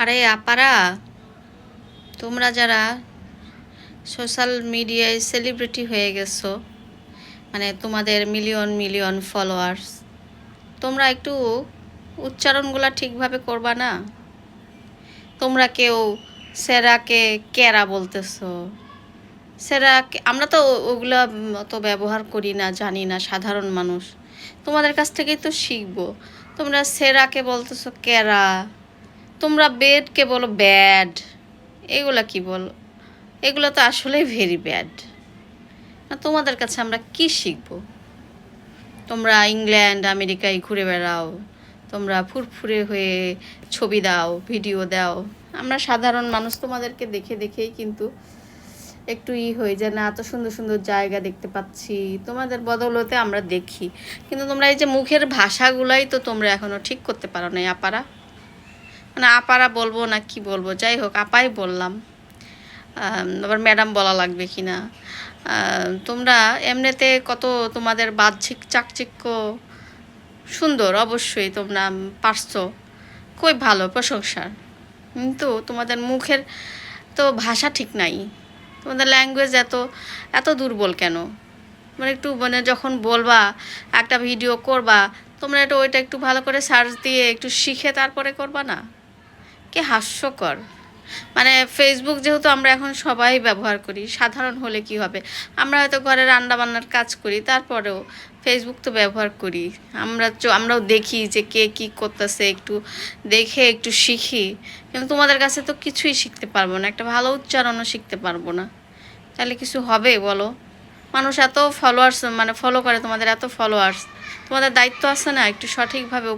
আরে আপারা, তোমরা যারা সোশ্যাল মিডিয়ায় সেলিব্রিটি হয়ে গেছো মানে তোমাদের মিলিয়ন মিলিয়ন ফলোয়ার্স তোমরা একটু উচ্চারণগুলো ঠিকভাবে করবা না? তোমরা কেউ সেরাকে কেরা বলতেছো? সেরা আমরা তো ওগুলো অত ব্যবহার করি না, জানি না, সাধারণ মানুষ। তোমাদের কাছ থেকেই তো শিখব। তোমরা সেরাকে বলতেছো কেরা? তোমরা বেডকে বলো ব্যাড এগুলা কি বলো? এগুলো তো আসলেই ভেরি ব্যাড না তোমাদের কাছে আমরা কি শিখব? তোমরা ইংল্যান্ড আমেরিকায় ঘুরে বেড়াও, তোমরা ফুরফুরে হয়ে ছবি দাও ভিডিও দাও। আমরা সাধারণ মানুষ তোমাদেরকে দেখে দেখেই কিন্তু একটু ই হয়ে যায় না, এত সুন্দর সুন্দর জায়গা দেখতে পাচ্ছি, তোমাদের বদৌলতে আমরা দেখি। কিন্তু তোমরা এই যে মুখের ভাষাগুলাই তো তোমরা এখনও ঠিক করতে পারো না আপারা। মানে আপারা বলব না কি বলব, যাই হোক, আপাই বললাম। আবার ম্যাডাম বলা লাগবে কি না। তোমরা এমনিতে কত তোমাদের বাহ্যিক চাকচিক্য সুন্দর, অবশ্যই তোমরা পারছ। খুবই ভালো প্রশংসার কিন্তু তোমাদের মুখের তো ভাষা ঠিক নাই। তোমাদের ল্যাঙ্গুয়েজ এত এত দুর্বল কেন? মানে একটু মানে যখন বলবা, একটা ভিডিও করবা, তোমরা একটু ওইটা একটু ভালো করে সার্চ দিয়ে একটু শিখে তারপরে করবা না? কি হাস্যকর। মানে ফেসবুক যেহেতু আমরা এখন সবাই ব্যবহার করি, সাধারণ হলে কি হবে? আমরা হয়তো ঘরে রান্না বান্নার কাজ করি, তারপরেও ফেসবুক তো ব্যবহার করি। আমরা আমরাও দেখি যে কে কী করতেছে, একটু দেখে একটু শিখি। কিন্তু তোমাদের কাছে তো কিছুই শিখতে পারব না, একটা ভালো উচ্চারণও শিখতে পারব না। তাহলে কিছু হবে বলো? মানুষ এত ফলোয়ার্স মানে ফলো করে, তোমাদের এত ফলোয়ার্স তোমাদের দায়িত্ব আছে না একটু সঠিকভাবে